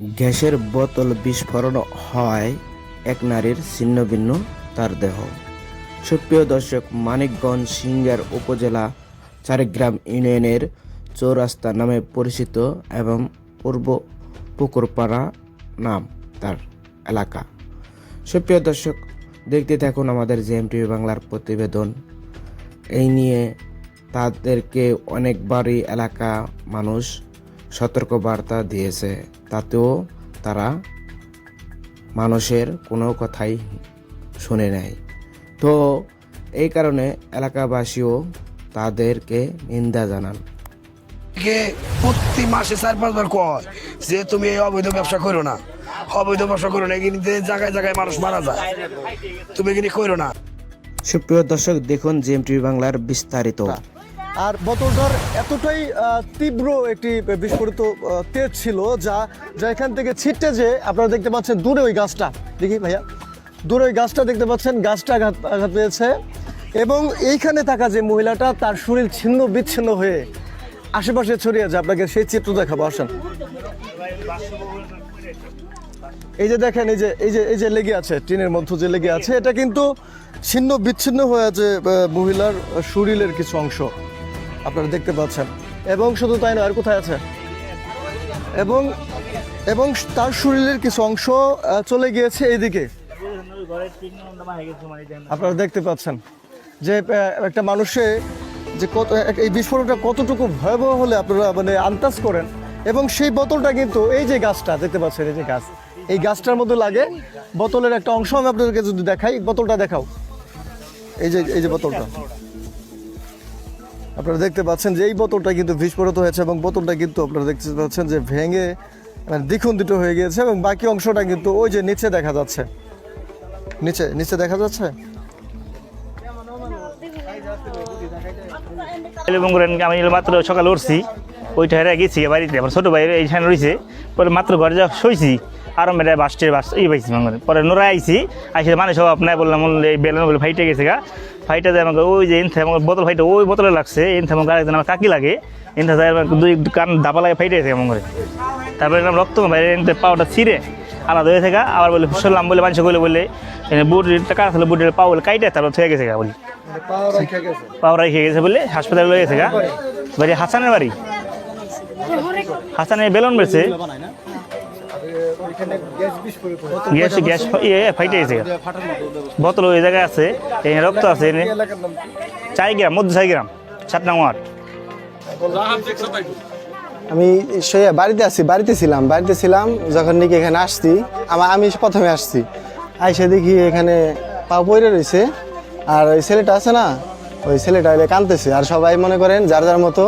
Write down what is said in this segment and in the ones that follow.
গ্যাসের বোতল বিস্ফোরণ হয় এক নারীর ছিন্নভিন্ন তার দেহ। সুপ্রিয় দর্শক, মানিকগঞ্জ সিঙ্গার উপজেলা চারিগ্রাম ইউনিয়নের চৌরাস্তা নামে পরিচিত এবং পূর্ব পুকুরপাড়া নাম তার এলাকা। সুপ্রিয় দর্শক, দেখতে থাকুন আমাদের জেএম টিভি বাংলার প্রতিবেদন। এই নিয়ে তাদেরকে অনেকবারই এলাকা মানুষ সতর্কবার্তা দিয়েছে তাতেও তারা মানুষের কোনো কথাই শুনে নেয় তো এই কারণে এলাকাবাসীও তাদেরকে নিন্দা জানান। প্রতি মাসে চার পাঁচবার কয় যে তুমি এই অবৈধ ব্যবসা করো না। অবৈধ ব্যবসা করো না এখানে জায়গায় জায়গায় মানুষ মারা যায়। তুমি এখানে করো না। সুপ্রিয় দর্শক দেখুন জেএম টিভি বাংলার বিস্তারিত। আর বোতলটার এতটাই তীব্র একটি বিস্ফোরিত তেজ ছিল যা যা এখান থেকে ছিটতে যে আপনারা দেখতে পাচ্ছেন দূরে ওই গাছটা। দেখি ভাইয়া। দূরে ওই গাছটা দেখতে পাচ্ছেন, গাছটা আঘাত আঘাত পেয়েছে। এবং এইখানে থাকা যে মহিলাটা, তার শরীর ছিন্ন বিচ্ছিন্ন হয়ে আশেপাশে ছড়িয়ে যায় আপনাকে সেই চিত্র দেখাবো, আসেন। এই যে দেখেন, এই যে এই যে এই যে লেগে আছে, টিনের মধ্যে যে লেগে আছে, এটা কিন্তু ছিন্ন বিচ্ছিন্ন হয়ে আছে মহিলার শরীরের কিছু অংশ। আপনারা দেখতে পাচ্ছেন। এবং শুধু তাই নয়, আর কোথায় আছে? এবং এবং তার শরীরের কিছু অংশ চলে গিয়েছে এইদিকে। আপনারা দেখতে পাচ্ছেন যে একটা মানুষে যে কত এই বিস্ফোরণটা কতটুকু ভয়াবহ হলে আপনারা মানে আন্দাজ করেন। এবং সেই বোতলটা কিন্তু, এই যে গাছটা, দেখতে পাচ্ছেন এই যে গাছ। এই গাছটার মধ্যে লাগে বোতলের একটা অংশ। আমি আপনাদেরকে যদি দেখাই, বোতলটা দেখাও। এই যে এই যে বোতলটা। আপনারা দেখতে পাচ্ছেন যে এই বোতলটা কিন্তু বিস্ফোরিত হয়েছে এবং বোতলটা কিন্তু আপনারা দেখতে পাচ্ছেন যে ভেঙে মানে দ্বিখণ্ডিত হয়ে গিয়েছে এবং বাকি অংশটা কিন্তু ওই যে নিচে দেখা যাচ্ছে। নিচে নিচে দেখা যাচ্ছে? আমি মাত্র সকালে উঠছি, ওইটা হেরে গেছি বাড়িতে, আমার ছোটো ভাই এইখানে রয়েছে। পরে মাত্র ঘরে যা শুয়েছি আরও মেরে বাসটে বাস, এই পাইছি পরে নোরা আইছি আইসে মানে সব আপনার বললাম বেলুন বলে ফাইটে গেছে গা। ফাইটে যায় আমাকে, ওই যে ইনথে আমার বোতল ফাইটে ওই বোতলে লাগছে ইনথে আমার গাড়িতে আমার কাকি লাগে। ইনথে যায় আমার দুই কান দাবা লাগে, ফাইটে গেছে আমার তারপরে এরকম রক্ত বাইরে ইনথে পাওয়াটা ছিঁড়ে, আলাদা হয়ে থাকা, আবার বলে, শুনলাম, বলে, মানুষ বলে বলে বুটির টাকা আসলে বুটির পাওয়াল কাইটে তারপর থেকে গেছে বলি। পাওয়া খেয়ে গেছে বলে, হাসপাতালে লয়ে গেছে গা। বাড়ি হাসানের বাড়ি। হাসানের বেলুন বেড়ছে গ্যাস গ্যাস ফাইটে গেছে। বোতল ওই জায়গায় আছে এই রক্ত আছে এনে। চাই গ্রাম মধ্য চাই গ্রাম সাত নং ওয়ার্ড। আমি সে বাড়িতে আছি বাড়িতে ছিলাম বাড়িতে ছিলাম যখন নাকি এখানে আসছি আমার আমি প্রথমে আসছি। আইসে দেখি এখানে পা পড়ে রয়েছে আর ওই ছেলেটা আছে না ওই ছেলেটা হইলে কাঁদতেছে আর সবাই মনে করেন যার যার মতো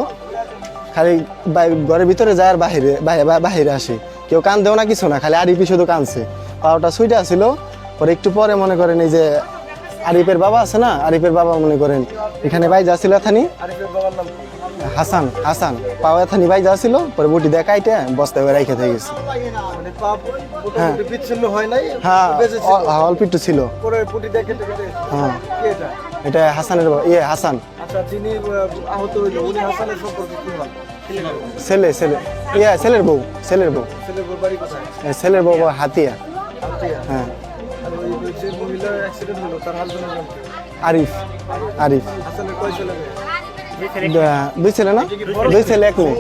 খালি ঘরের ভিতরে যায় আর বাহিরে বা- বাহিরে আসে। কেউ কান্দেও না, কিছু না, খালি আরিফি শুধু কাঁদছে পাওটা সুইটা ছিল পরে একটু পরে মনে করেন এই যে আরিফের বাবা আছে না, আরিফের বাবা মনে করেন, এখানে ভাই যাচ্ছিল এথানি। হাসান হাসান পাওয়া এথানি ভাই যাচ্ছিল পরে বুটি দেখাইতে বস্তায় রাইখে থেকে গেছে। হয়। হ্যাঁ অল্প ছিল। হ্যাঁ। এটা হাসানের বাবা ইয়ে হাসান। আচ্ছা যিনি আহত হইল, উনি হাসানের সম্পর্কে কি ছেলে ছেলে। ইয়ে ছেলের বউ ছেলের বউ। ছেলের বউ বাড়ি কোথায়? এ, ছেলের বউ হাতিয়া। হ্যাঁ? আরিফ আরিফ। দুই ছেলে না? দুই ছেলে? এক মেয়ে।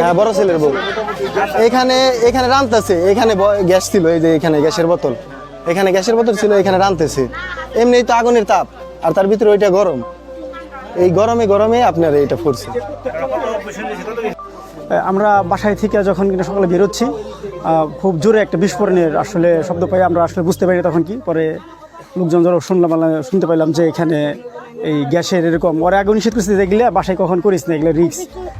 হ্যাঁ বড় ছেলের বউ। এখানে এখানে রানতেছে এখানে গ্যাস ছিল এই যে এখানে গ্যাসের বোতল। এখানে গ্যাসের বোতল ছিল এখানে রানতেছে এমনি তো আগুনের তাপ আর তার ভিতরে ওইটা গরম। এই গরমে গরমে আপনার এটা ফুরছে আমরা বাসায় থেকে যখন কিনা সকালে বেরোচ্ছি খুব জোরে একটা বিস্ফোরণের আসলে শব্দ পাই, আমরা আসলে বুঝতে পারি তখন কি। পরে লোকজন ধরো শুনলাম শুনতে পাইলাম যে এখানে এই গ্যাসের এরকম, ওরা আগে নিষেধ করছে দেখলে বাসায় কখন করিস না, এগুলো রিক্স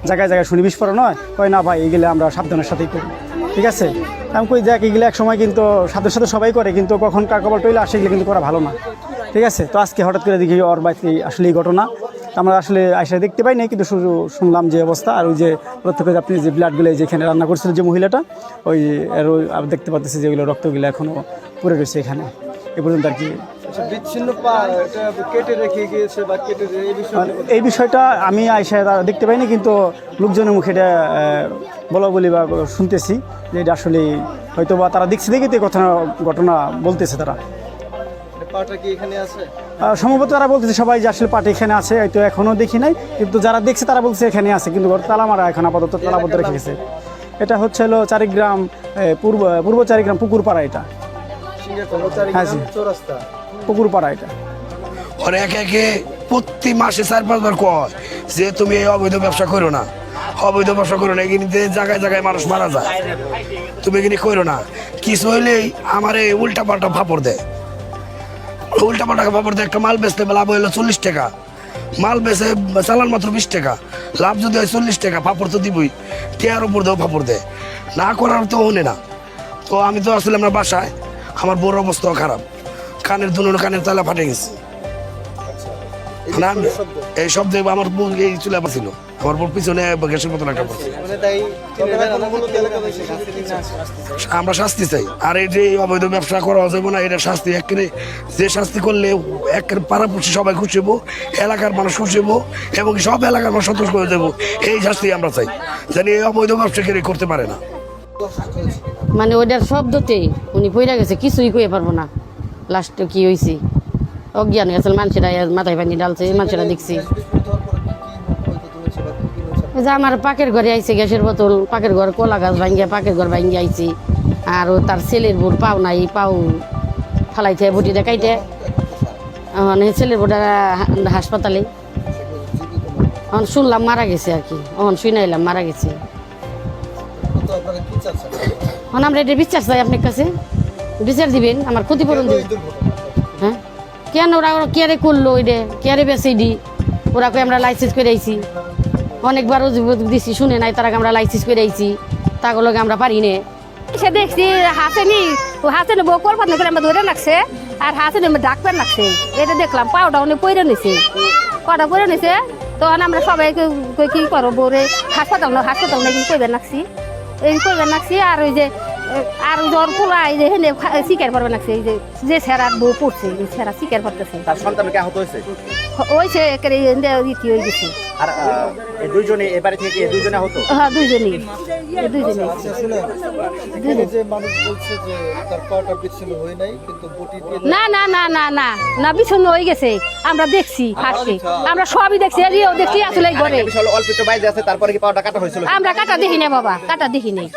জায়গায় জায়গায় শুনি বিস্ফোরণ হয়, কয় না ভাই, এগুলো আমরা সাবধানের সাথেই করি। ঠিক আছে? আমি কই দেখ, এগুলো এক সময় কিন্তু সাথে সাথে সবাই করে, কিন্তু কখন কার কবল টইলে আসে, এগুলো কিন্তু করা ভালো না। ঠিক আছে? তো আজকে হঠাৎ করে দেখি ওর বাড়িতে আসলে এই ঘটনা। আমরা আসলে আইসা দেখতে পাই নাই কিন্তু শুধু শুনলাম যে অবস্থা। আর ওই যে প্রত্যেকে আপনি যে ব্লাডগুলো যেখানে রান্না করছিল যে মহিলাটা ওই আর ওই দেখতে পাচ্ছি যেগুলো রক্তগুলো এখনও পড়ে রয়েছে এখানে। এ পর্যন্ত আর কি। আচ্ছা, বিচ্ছিন্ন কেটে রেখে গিয়েছে বা কেটে এই বিষয়টা আমি আইসা দেখতে পাইনি কিন্তু লোকজনের মুখে এটা বলা বলি বা শুনতেছি যে এটা আসলে হয়তো বা তারা দেখছে দেখে ঘটনা ঘটনা বলতেছে তারা। সম্ভবত তারা বলতেছে সবাই যে আসলে পার্টি এখানে আছে হয়তো এখনও দেখি নাই। কিন্তু যারা দেখছে তারা বলছে এখানে আছে কিন্তু ঘর তালা মারা এখন আপাতত তালাবদ্ধ রেখে গেছে এটা হচ্ছে হলো চারিগ্রাম পূর্ব পূর্ব চারিগ্রাম পুকুরপাড়া এটা। হ্যাঁ, জি। চৌরাস্তা। পুকুরপাড়া এটা। ওর একে একে প্রতি মাসে চার পাঁচবার কয় যে তুমি এই অবৈধ ব্যবসা করো না। অবৈধ ব্যবসা করো না এখানে জায়গায় জায়গায় মানুষ মারা যায়। তুমি এখানে করো না। কিছু হইলেই আমার এই উল্টা পাল্টা ফাপড় দেয়। উল্টা পাল্টা দেয় একটা মাল বেচতে লাভ হইল চল্লিশ টাকা। মাল বেচে চালান মাত্র বিশ টাকা। লাভ যদি হয় চল্লিশ টাকা পাপড় তো দিবই। টেয়ার উপর দেও ফাপড় দেয়। না করার তো হনে না। তো আমি তো আসলে আমরা বাসায়। আমার বড় অবস্থাও খারাপ। কানের দুনো কানের তালা ফাটে গেছে। না এই শব্দ। আমার বউ এই চুলে ছিল আমার বউ পিছনে গ্যাসের মতন একটা। মানে আমরা শাস্তি চাই। আর এই যে অবৈধ ব্যবসা করা যাবে না এটা শাস্তি একেবারে যে শাস্তি করলে একের পাড়াপড়শি সবাই খুশি হব এলাকার মানুষ খুশি হব এবং সব এলাকার মানুষ সন্তোষ করে দেবো এই শাস্তি আমরা চাই। জানি এই অবৈধ ব্যবসা কেউ করতে পারে না। মানে ওইটার শব্দতে উনি পইরা গেছে কিছুই কইতে পারব না। লাস্টে কি হয়েছে অজ্ঞান হয়ে গেছে, মানুষেরা মাথায় পানি ডালছে মানুষেরা দেখছি। যে আমার পাকের ঘরে আইছে গ্যাসের বোতল, পাকের ঘর কলা গাছ ভাঙ্গিয়া পাকের ঘর ভাঙ্গিয়া আইছি। আর তার ছেলের বোর পাও নাই, পাও ফালাইছে বটি দেখাইতে। মানে ছেলের বোটা হাসপাতালে। এখন শুনলাম মারা গেছে আর কি, এখন শুনাইলাম মারা গেছে। এখন আমরা এটা বিচার চাই আপনার কাছে। বিচার দিবেন, আমার ক্ষতিপূরণ দিবেন। কেন ওরা ওরা কেয়ারে করল ওইটা কেয়ারে বেছে দি? ওরা কই আমরা লাইসেন্স করে আইছি। অনেকবার অভিযোগ দিছি, শুনে নাই, তারা আমরা লাইসেন্স করে আইছি। তাগুলোকে আমরা পারি না। সে দেখছি হাসেনি হাসেনি বউ কলপাত করে আমরা ধরে রাখছে, আর হাসেনি ডাক পেন রাখছে এটা দেখলাম পাউডা উনি পইরে নিছে। কটা পইরে নিছে, তখন আমরা সবাই কি করো বউরে হাসপাতাল হাসপাতাল না কিন্তু কইবেন রাখছি এই কইবেন রাখছি আর ওই যে আর জ্বর পোলা যে হেনে শিকার এই যে যে ছেঁড়ার বউ পড়ছে এই ছেঁড়া শিকার করতেছে। তার সন্তান কে আহত হয়েছে? ওইছে একেবারে ইতি হয়ে গেছে। আর এই দুইজনে এ বাড়ি থেকে এই দুইজনে আহত? হ্যাঁ দুইজনই। এই দুইজনই। যে মানুষ বলছে যে তার পাটা বিচ্ছিন্ন হয়ে নাই কিন্তু বটি না না না না না না বিছন্ন হয়ে গেছে। আমরা দেখছি ফার্স্টে আমরা সবই দেখছি এদিকেও দেখছি আসলে ঘরে অল্প একটু বাইরে আছে তারপরে কি পাওয়াটা কাটা হয়েছিল? আমরা কাটা দেখি না বাবা কাটা দেখি নাই